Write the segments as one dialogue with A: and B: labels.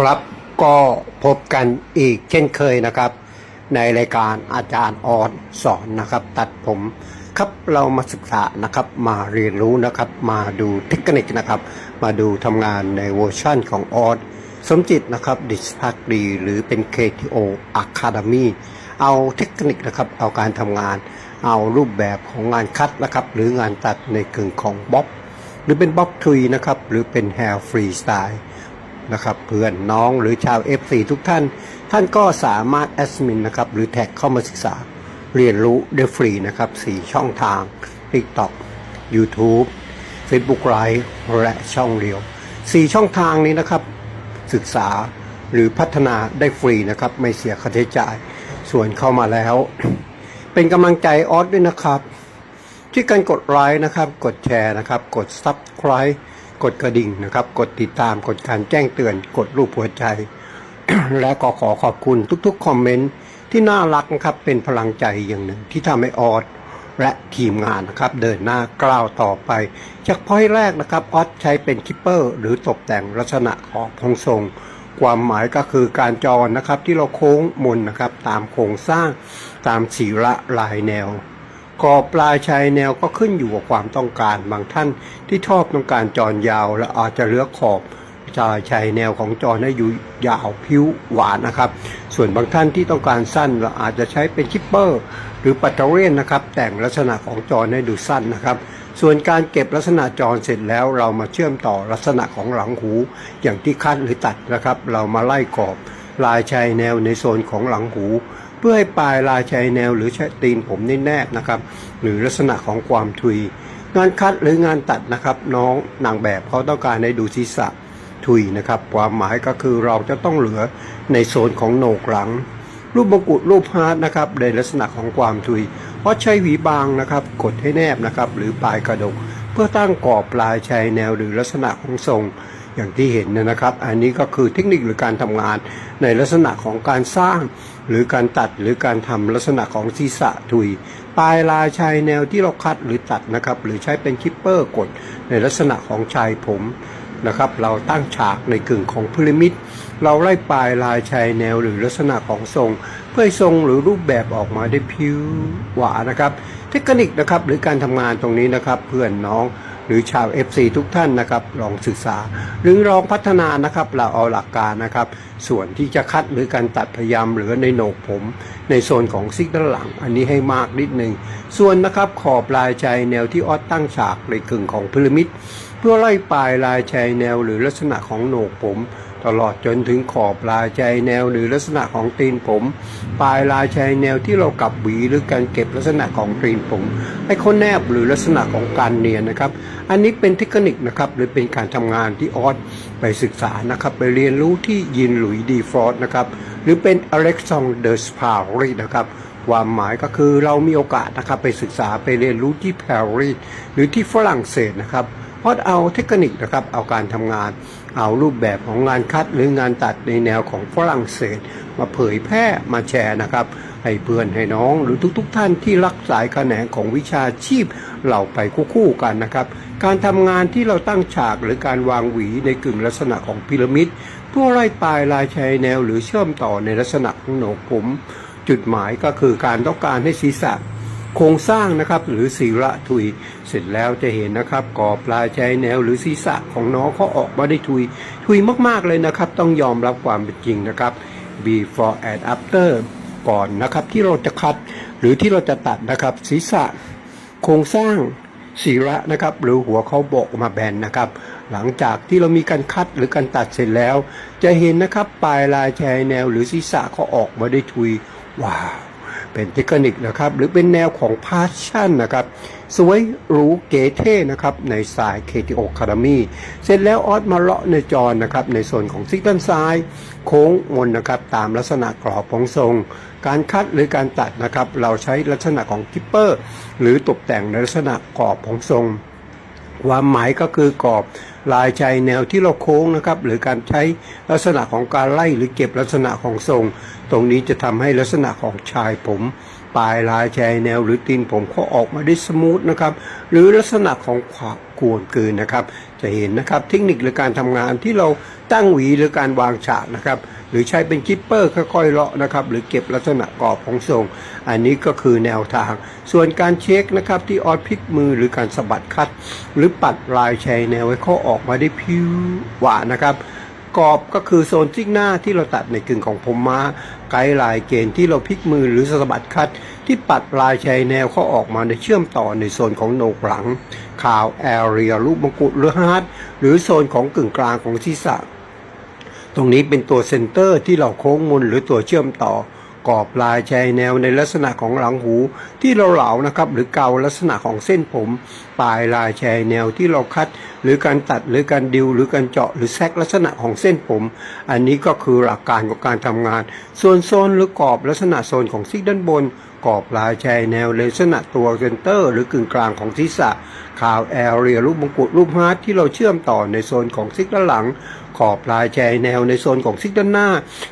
A: ครับก็พบกันอีกเช่นเคยนะครับ ในรายการอาจารย์ออดสอนนะครับ ตัดผมครับเรามาศึกษานะครับมาเรียนรู้นะครับ มาดูเทคนิคนะครับ มาดูทำงานในเวอร์ชั่นของออดสมจิตนะครับดิสพักดีหรือเป็น KTO Academy เอาเทคนิคนะครับ เอาการทำงาน เอารูปแบบของงานคัดนะครับ หรืองานตัดในกึ่งของบ๊อบหรือเป็นบ๊อบทุยนะครับ หรือเป็นแฮร์ฟรีสไตล์ นะครับเพื่อนน้องหรือชาว F4 ทุกท่าน ท่านก็สามารถแอดมินนะครับหรือแท็กเข้ามาศึกษาเรียนรู้ได้ฟรีนะครับ4ช่องทาง TikTok YouTube Facebook Live และช่องเดียว 4 ช่องทางนี้นะครับศึกษาหรือพัฒนาได้ฟรีนะครับไม่เสียค่าใช้จ่ายส่วนเข้ามาแล้ว เป็นกำลังใจออสด้วยนะครับ ที่การกดไลค์นะครับ กดแชร์นะครับ กด Subscribe กดกระดิ่งนะครับ กดติดตามกดการแจ้งเตือน กดรูปหัวใจ และก็ขอขอบคุณทุกๆคอมเมนต์ที่น่ารักนะครับเป็นพลังใจอย่างหนึ่งที่ทำให้ออสและทีมงานนะครับเดินหน้ากล้าวต่อไป จากพอยแรกนะครับออสใช้เป็นคิปเปอร์ หรือตกแต่งลักษณะของพงทรง ความหมายก็คือการจรนะครับที่เราโค้งมนนะครับตามโครงสร้างตามสีระลายแนว กรอบปลายชายแนวก็ขึ้นอยู่กับความต้องการ บางท่านที่ชอบต้องการจรยาว และอาจจะเลือกขอบชายชายแนวของจรให้อยู่ยาวผิวหวานนะครับ ส่วนบางท่านที่ต้องการสั้นเราอาจจะใช้เป็นคิปเปอร์ หรือปัตเตอร์เรียนนะครับ แต่งลักษณะของจรให้ดูสั้นนะครับ ส่วนการเก็บลักษณะจรเสร็จแล้วเรามาเชื่อมต่อลักษณะของหลังหู อย่างที่คัดหรือตัดนะครับ เรามาไล่กรอบลายชายแนวในโซนของหลังหู เพื่อให้ปลายลายชายแนวหรือชายตีนผมแนบนะครับ หรือลักษณะของความทุย งานคัดหรืองานตัดนะครับ น้องนางแบบเขาต้องการให้ดูศีรษะทุยนะครับ ความหมายก็คือเราจะต้องเหลือในโซนของโหนกหลัง รูปมงกุฎรูปฮาร์ดนะครับในลักษณะของความทุย เพราะใช้หวีบางนะครับ กดให้แนบนะครับ หรือปลายกระดก เพื่อตั้งกรอบปลายชายแนวหรือลักษณะของทรง อย่างที่เห็นเนยนะครับ อันนี้ก็คือเทคนิคหรือการทำงานในลักษณะของการสร้าง หรือการตัดหรือการทำลักษณะของศีรษะทุย ปลายลายชายแนวที่เราคัดหรือตัดนะครับ หรือใช้เป็นคิปเปอร์กดในลักษณะของชายผมนะครับ เราตั้งฉากในกึ่งของพีระมิด เราไล่ปลายลายชายแนวหรือลักษณะของทรง เพื่อทรงหรือรูปแบบออกมาได้ผิวหวานนะครับ เทคนิคนะครับหรือการทำงานตรงนี้นะครับ เพื่อนน้อง หรือชาว FC ทุกท่านนะครับลองศึกษา หรือลองพัฒนานะครับเราเอาหลักการนะครับ ส่วนที่จะคัดหรือการตัดพยายามเหลือในโหนกผม ในโซนของซิกด้านหลัง อันนี้ให้มากนิดหนึ่งส่วนนะครับขอบลายชายแนวที่ออดตั้งฉากในกึ่งของพีระมิดเพื่อไล่ปลายลายชายแนวหรือลักษณะของโหนกผม ตลอดจนถึงขอบลายชายแนวหรือลักษณะของตีนผม ปลายลายชายแนวที่เรากลับหวีหรือการเก็บลักษณะของตีนผมให้เขาแนบหรือลักษณะของการเนียนนะครับ อันนี้เป็นเทคนิคนะครับหรือเป็นการทำงานที่ออสไปศึกษานะครับ ไปเรียนรู้ที่ยินหลุยดีฟรอสนะครับหรือเป็นอเล็กซองเดอร์สพารีนะครับความหมายก็คือเรามีโอกาสนะครับไปศึกษาไปเรียนรู้ที่ปารีสหรือที่ฝรั่งเศสนะครับ เพราะเอาเทคนิคนะครับเอาการทำงานเอารูปแบบของงานคัดหรืองานตัดในแนวของฝรั่งเศส มาเผยแพร่มาแชร์นะครับ ให้เพื่อนให้น้องหรือทุกๆทท่านที่รักสายแขนงของวิชาชีพเราไปคู่กันนะครับ การทำงานที่เราตั้งฉากหรือการวางหวีในกึ่งลักษณะของพีระมิดเพื่อไล่ปลายลายชายแนวหรือเชื่อมต่อในลักษณะของโหนกผม จุดหมายก็คือการต้องการให้ศีรษะ โครงสร้างนะครับหรือศีระทุย เสร็จแล้วจะเห็นนะครับกอบปลายชายแนวหรือศีรษะของน้องเขาออกมาได้ทุย ทุยมากๆเลยนะครับ ต้องยอมรับความเป็นจริงนะครับ before and after ก่อนนะครับที่เราจะคัดหรือที่เราจะตัดนะครับ ศีรษะ โครงสร้างศีระนะครับ หรือหัวเขาโบกมาแบนนะครับ หลังจากที่เรามีการคัดหรือการตัดเสร็จแล้ว จะเห็นนะครับปลายลายชายแนวหรือศีรษะเขาออกมาได้ทุยว้าว เป็นเทคนิคนะครับหรือเป็นแนวของพาชั่นนะครับสวยหรูเก๋เท่นะครับในสาย KTO Academy เสร็จแล้วออสมาเลาะในจอนะครับในส่วนของซิกด้านซ้าย โค้งมนนะครับตามลักษณะกรอบของทรง การคัดหรือการตัดนะครับเราใช้ลักษณะของกิปเปอร์ หรือตกแต่งในลักษณะกรอบของทรง ความหมายก็คือกรอบ ลายชายแนวที่เราโค้งนะครับ หรือการใช้ลักษณะของการไล่หรือเก็บลักษณะของทรง ตรงนี้จะทำให้ลักษณะของชายผม ปลายลายชายแนวหรือตีนผมเขาออกมาได้สมูทนะครับ หรือลักษณะของขวากวนเกินนะครับ จะเห็นนะครับเทคนิคหรือการทำงานที่เราตั้งหวีหรือการวางฉากนะครับ หรือใช้เป็นคิปเปอร์ค่อยๆเลาะนะครับ หรือเก็บลักษณะกรอบของทรง อันนี้ก็คือแนวทาง ส่วนการเช็คนะครับที่ออดพลิกมือหรือการสะบัดคัด หรือปัดลายชายแนวให้เขาออกมาได้ผิวหวานนะครับ กรอบก็คือโซนซิกหน้าที่เราตัดในกึ่งของผมม้า ไกด์ลายเกณฑ์ที่เราพลิกมือหรือสะบัดคัด ที่ปัดลายชายแนวเขาออกมาในเชื่อมต่อในโซนของโหนกหลังข่าวแอเรียรูปมงกุฎหรือฮาร์ดหรือโซนของกึ่งกลางของศีรษะ ตรงนี้เป็นตัวเซนเตอร์ที่เราโค้งมุนหรือตัวเชื่อมต่อ กรอบลายชายแนวในลักษณะของหลังหูที่เราเหลานะครับ หรือเกาลักษณะของเส้นผม ปลายลายชายแนวที่เราคัด หรือการตัดหรือการดิวหรือการเจาะหรือแซกลักษณะของเส้นผม อันนี้ก็คือหลักการของการทำงาน ส่วนโซนหรือกรอบลักษณะโซนของซิกด้านบน กอบลายชายแนวในลักษณะตัวเซนเตอร์ หรือกึ่งกลางของศีรษะข่าวแอเรียรูปมงกุฎรูปฮาร์ทที่เราเชื่อมต่อในโซนของซิกด้านหลัง ขอบลายชายแนวในโซนของซิกด้านหน้า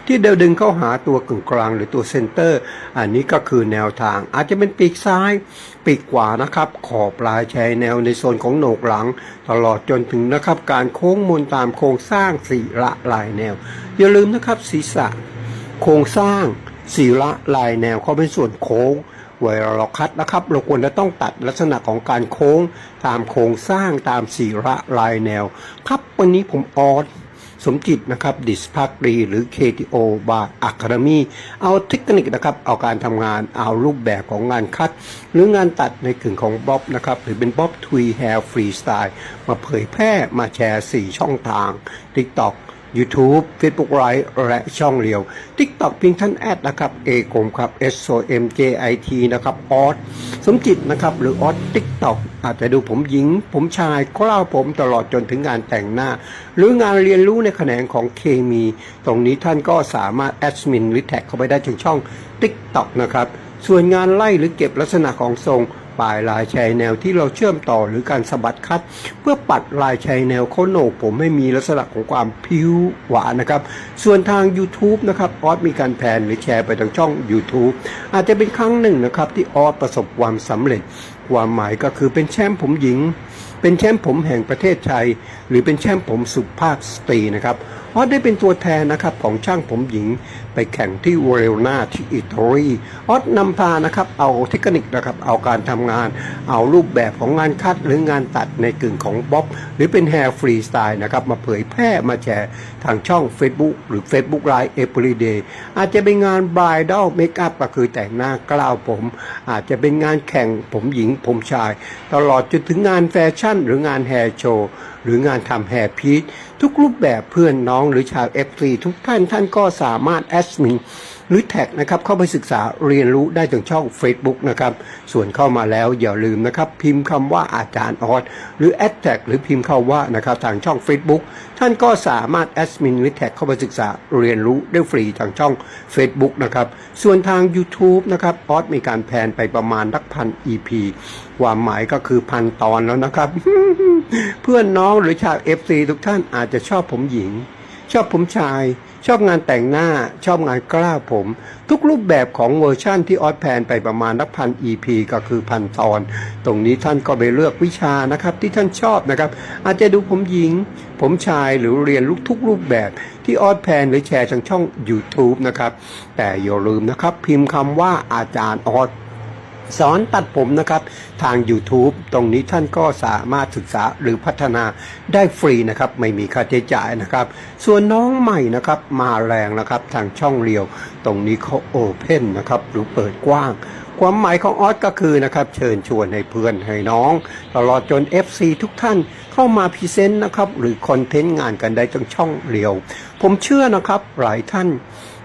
A: ที่เดาดึงเข้าหาตัวกึ่งกลางหรือตัวเซนเตอร์ อันนี้ก็คือแนวทาง อาจจะเป็นปีกซ้ายปีกขวานะครับ ขอบลายชายแนวในโซนของโหนกหลัง ตลอดจนถึงนะครับการโค้งมนตามโครงสร้างสี่ละลายแนว อย่าลืมนะครับศีรษะ โครงสร้าง สีละลายแนวเขาเป็นส่วนโค้งเวลาเราคัดนะครับ เราควรจะต้องตัดลักษณะของการโค้งตามโครงสร้างตามสีละลายแนว ครับวันนี้ผมออสสมจิตนะครับดิสพักรีหรือ KTO บาร์อะคาเดมีเอาเทคนิคนะครับ เอาการทำงานเอารูปแบบของงานคัด หรืองานตัดในกึ่งของบ๊อบนะครับ หรือเป็นบ๊อบทวีแฮร์ฟรีสไตล์มาเผยแพร่มาแชร์ 4 ช่องทาง TikTok YouTube Facebook Live และช่องเรียว TikTok เพียงท่านแอดนะครับเอกมครับ S O M J I T นะครับออสสมจิตนะครับ หรือออส TikTok อาจจะดูผมหญิง ผมชายกล้าวผมตลอดจนถึงงานแต่งหน้า หรืองานเรียนรู้ในแขนงของเคมี ตรงนี้ท่านก็สามารถแอดมินหรือแท็กเข้าไปได้ถึงช่อง TikTok นะครับ ส่วนงานไล่หรือเก็บลักษณะของทรง ปลายลายชายแนวที่เราเชื่อมต่อหรือการสะบัดคัด เพื่อปัดลายชายแนวโคโหนกผมให้มีลักษณะของความผิวหวานนะครับ ส่วนทาง YouTube นะครับออสมีการแพนหรือแชร์ไปทางช่อง YouTube อาจจะเป็นครั้งหนึ่งนะครับที่ออสประสบความสำเร็จ ความหมายก็คือเป็นแชมป์ผมหญิง เป็นแชมป์ผมแห่งประเทศไทย หรือเป็นแชมป์ผมสุภาพสตรีนะครับออสได้เป็นตัวแทนนะครับของช่างผมหญิงไปแข่งที่เวลนาที่อิตาลีออสนำพานะครับเอาเทคนิคนะครับเอาการทำงาน เอารูปแบบของงานคัดหรืองานตัดในกึ่งของบ๊อบหรือเป็นแฮร์ฟรีสไตล์นะครับมาเผยแพร่มาแชร์ทางช่อง Facebook หรือ Facebook Live Everyday อาจจะเป็นงานบรายด a ลเมคอัพก็คือแต่งหน้ากล้าวผม อาจจะเป็นงานแข่งผมหญิงผมชาย ตลอดจนถึงงานแฟชั่นหรืองานแฮร์โชว์ รืองานทำแฮร์พีททุกรูปแบบเพื่อนน้องหรือชาวเอฟซีทุกท่านท่านก็สามารถแอดมิน หรือแท็กนะครับเข้าไปศึกษาเรียนรู้ได้ถึงช่อง Facebook นะครับส่วนเข้ามาแล้วอย่าลืมนะครับพิมพ์คำว่าอาจารย์ออสหรือแอดแท็กหรือพิมพ์เข้าว่านะครับทางช่อง Facebook ท่านก็สามารถแอดมินหรือแท็กเข้าไปศึกษาเรียนรู้ได้ฟรีทางช่อง Facebook นะครับส่วนทาง YouTube นะครับออสมีการแพนไปประมาณนักพัน EP ความหมายก็คือพันตอนแล้วนะครับ เพื่อนน้องหรือชาว FC ทุกท่านอาจจะชอบผมหญิง ชอบผมชาย ชอบงานแต่งหน้า ชอบงานกล้าผม ทุกรูปแบบของเวอร์ชั่นที่ออสแพนไปประมาณนักพัน EP ก็คือพันตอน ตรงนี้ท่านก็ไปเลือกวิชานะครับที่ท่านชอบนะครับ อาจจะดูผมหญิง ผมชายหรือเรียนลูกทุกรูปแบบที่ออสแพนหรือแชร์ทางช่อง YouTube นะครับ แต่อย่าลืมนะครับ พิมพ์คำว่าอาจารย์ออส สอนตัดผมนะครับ ทาง YouTube ตรงนี้ท่านก็สามารถศึกษาหรือพัฒนาได้ฟรีนะครับ ไม่มีค่าใช้จ่ายนะครับ ส่วนน้องใหม่นะครับมาแรงนะครับทางช่องเรียว ตรงนี้เขาโอเพนนะครับหรือเปิดกว้าง ความหมายของออสก็คือนะครับ เชิญชวนให้เพื่อนให้น้อง ตลอดจน FC ทุกท่านเข้ามาพรีเซนต์นะครับหรือคอนเทนต์งานกันได้ทางช่องเรียว ผมเชื่อนะครับหลายท่าน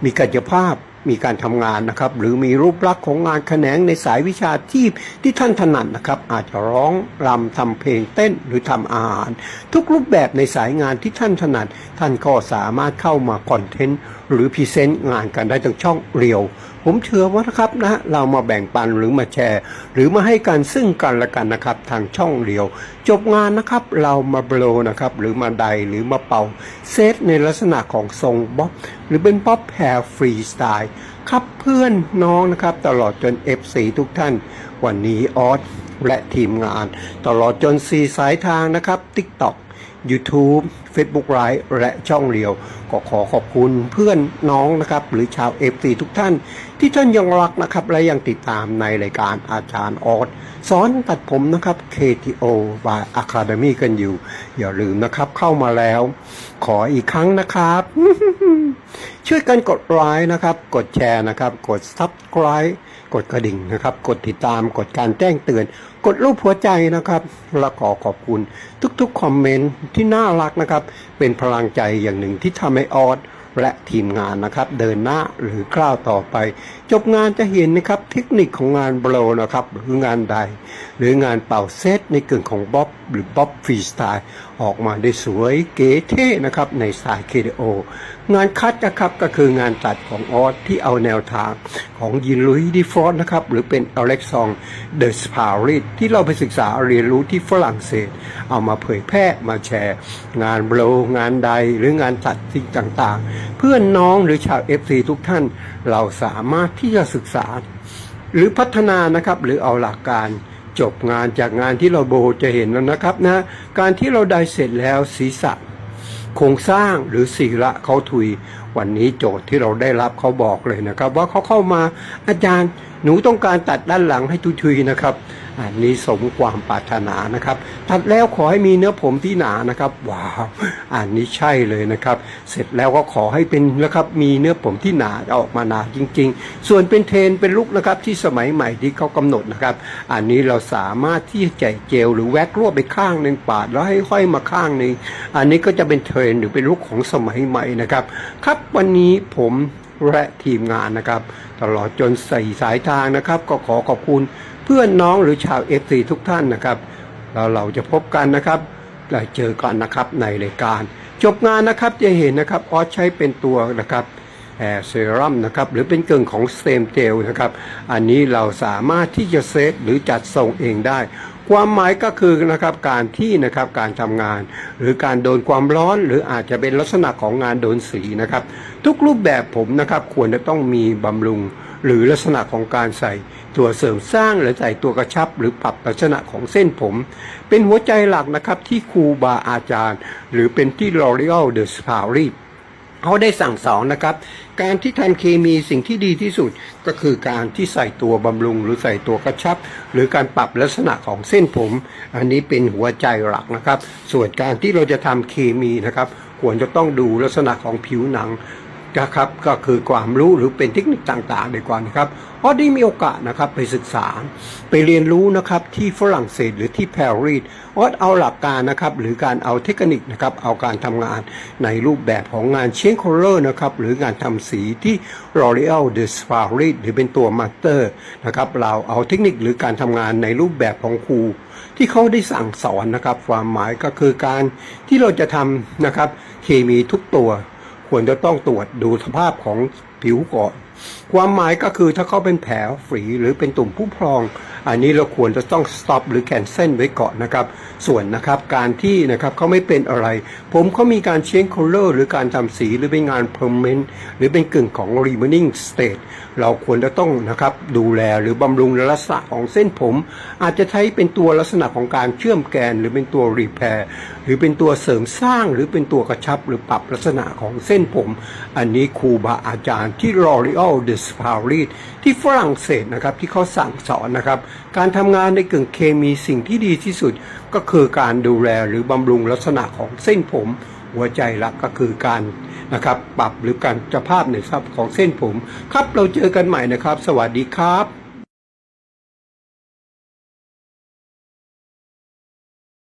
A: มีกายภาพ มีการทำงานนะครับ หรือมีรูปลักษณ์ของงานแขนงในสายวิชาชีพที่ท่านถนัดนะครับ อาจจะร้องรำทำเพลงเต้นหรือทำอาหาร ทุกรูปแบบในสายงานที่ท่านถนัด ท่านก็สามารถเข้ามาคอนเทนต์ หรือพรีเซนต์งานกันได้ทางช่องเรียว ผมเชื่อว่านะครับนะเรามาแบ่งปันหรือมาแชร์ หรือมาให้กันซึ่งกันและกันนะครับทางช่องเรียว จบงานนะครับเรามาโบลนะครับหรือมาไดหรือมาเป่าเซตในลักษณะของทรงบ๊อบหรือเป็นบ๊อบแฮร์ฟรีสไตล์ครับเพื่อนน้องนะครับตลอดจน FC ทุกท่าน วันนี้ออสและทีมงาน ตลอดจนสีสายทางนะครับ TikTok YouTube Facebook Live และช่องเรียว ก็ขอขอบคุณเพื่อนน้องนะครับ หรือชาว FC ทุกท่าน ที่ท่านยังรักนะครับ และยังติดตามในรายการอาจารย์ออสสอนตัดผมนะครับ KTO by Academy กันอยู่ อย่าลืมนะครับเข้ามาแล้ว ขออีกครั้งนะครับ ช่วยกันกดไลค์นะครับ กดแชร์นะครับ กด Subscribe กดกระดิ่งนะครับ กดติดตามกดการแจ้งเตือน กดรูปหัวใจนะครับและขอขอบคุณทุกๆคอมเมนต์ที่น่ารักนะครับ เป็นพลังใจอย่างหนึ่งที่ทำให้ออสและทีมงานนะครับ เดินหน้าหรือก้าวต่อไป จบงานจะเห็นนะครับ เทคนิคของงานโบลนะครับหรืองานใด หรืองานเป่าเซตในกึ่งของบ๊อบหรือบ๊อบฟรีสไตล์ออกมาได้สวยเก๋เท่นะครับในสาย KDO งานคัดนะครับก็คืองานตัดของออสที่เอาแนวทางของยินลุยดีฟรอนนะครับ หรือเป็นอเล็กซองเดอะสปาริตที่เราไปศึกษาเรียนรู้ที่ฝรั่งเศส เอามาเผยแพร่มาแชร์ งานโบงานใดหรืองานตัดสิ่งต่างๆ เพื่อนน้องหรือชาว FC ทุกท่าน เราสามารถที่จะศึกษา หรือพัฒนานะครับหรือเอาหลักการจบงานจากงานที่เราโบจะเห็นแล้วนะครับนะการที่เราได้เสร็จแล้วศีรษะ โครงสร้างหรือศีละเขาทุย วันนี้โจทย์ที่เราได้รับเขาบอกเลยนะครับ ว่าเขาเข้ามาอาจารย์หนูต้องการตัดด้านหลังให้ทุยๆนะครับ อันนี้สมความปรารถนานะครับ ตัดแล้วขอให้มีเนื้อผมที่หนานะครับ ว้าว อันนี้ใช่เลยนะครับ เสร็จแล้วก็ขอให้เป็นนะครับ มีเนื้อผมที่หนาออกมาหนาจริง ๆ ส่วนเป็นเทรนเป็นลุกนะครับที่สมัยใหม่ที่เขากำหนดนะครับ อันนี้เราสามารถที่จะใจเจลหรือแว็กรวบไปข้างหนึ่งปาดแล้วให้ค่อยมาข้างหนึ่งอันนี้ก็จะเป็นเทรนหรือเป็นลุกของสมัยใหม่นะครับ ครับวันนี้ผมและทีมงานนะครับ ตลอดจนใส่สายทางนะครับ ก็ขอขอบคุณ เพื่อนน้องหรือชาวเอฟซีทุกท่านนะครับแล้วเราจะพบกันนะครับและเจอกันนะครับในรายการ จบงานนะครับจะเห็นนะครับออสใช้เป็นตัวนะครับแอร์เซรั่มนะครับหรือเป็นเกลึ่งของสเตมเจลนะครับ อันนี้เราสามารถที่จะเซตหรือจัดทรงเองได้ ความหมายก็คือนะครับการที่นะครับการทำงาน หรือการโดนความร้อนหรืออาจจะเป็นลักษณะของงานโดนสีนะครับ ทุกรูปแบบผมนะครับควรจะต้องมีบำรุงหรือลักษณะของการใส่ ตัวเสริมสร้างหรือใส่ตัวกระชับ หรือปรับลักษณะของเส้นผม เป็นหัวใจหลักนะครับที่ครูบาอาจารย์ หรือเป็นที่ L'Oreal The Spa r i เขาได้สั่งสอนนะครับ การที่ทำเคมีสิ่งที่ดีที่สุดก็คือการที่ใส่ตัวบำรุง หรือใส่ตัวกระชับ หรือการปรับลักษณะของเส้นผม อันนี้เป็นหัวใจหลักนะครับ ส่วนการที่เราจะทำเคมีนะครับควรจะต้องดูลักษณะของผิวหนัง นะครับก็คือความรู้หรือเป็นเทคนิคต่างๆดีกว่านะครับออได้มีโอกาสนะครับไปศึกษา ไปเรียนรู้นะครับที่ฝรั่งเศสหรือที่ปารีสออเอาหลักการนะครับหรือการเอาเทคนิคนะครับเอาการทำงานในรูปแบบของงานเชนโคลเลอร์นะครับหรืองานทำสีที่ L'Oreal de s p a r i s หรือเป็นตัวมาสเตอร์นะครับเราเอาเทคนิคหรือการทำงานในรูปแบบของครูที่เขาได้สั่งสอนนะครับความหมายก็คือการที่เราจะทำนะครับเคมีทุกตัว ควรจะต้องตรวจดูสภาพของผิวก่อน ความหมายก็คือถ้าเขาเป็นแผลฝีหรือเป็นตุ่มผู้พอง อันนี้เราควรจะต้อง stop หรือ cancel ไว้ก่อนนะครับ ส่วนนะครับการที่นะครับเขาไม่เป็นอะไร ผมเขามีการ change color หรือการทำสีหรือเป็นงาน permanent หรือเป็นกึ่งของ remaining state เราควรจะต้องนะครับดูแลหรือบำรุงลักษณะของเส้นผม อาจจะใช้เป็นตัวลักษณะของการเชื่อมแกน หรือเป็นตัว repair หรือเป็นตัวเสริมสร้าง หรือเป็นตัวกระชับหรือปรับลักษณะของเส้นผม อันนี้ครูบาอาจารย์ที่ L'Oreal de p a r i s ที่ฝรั่งเศสนะครับที่เขาสั่งสอนนะครับ การทำงานในกึ่งเคมีสิ่งที่ดีที่สุด ก็คือการดูแลหรือบำรุงลักษณะของเส้นผม หัวใจหลักก็คือการนะครับปรับหรือการจะภาพในทรัพย์ของเส้นผม ครับเราเจอกันใหม่นะครับ สวัสดีครับ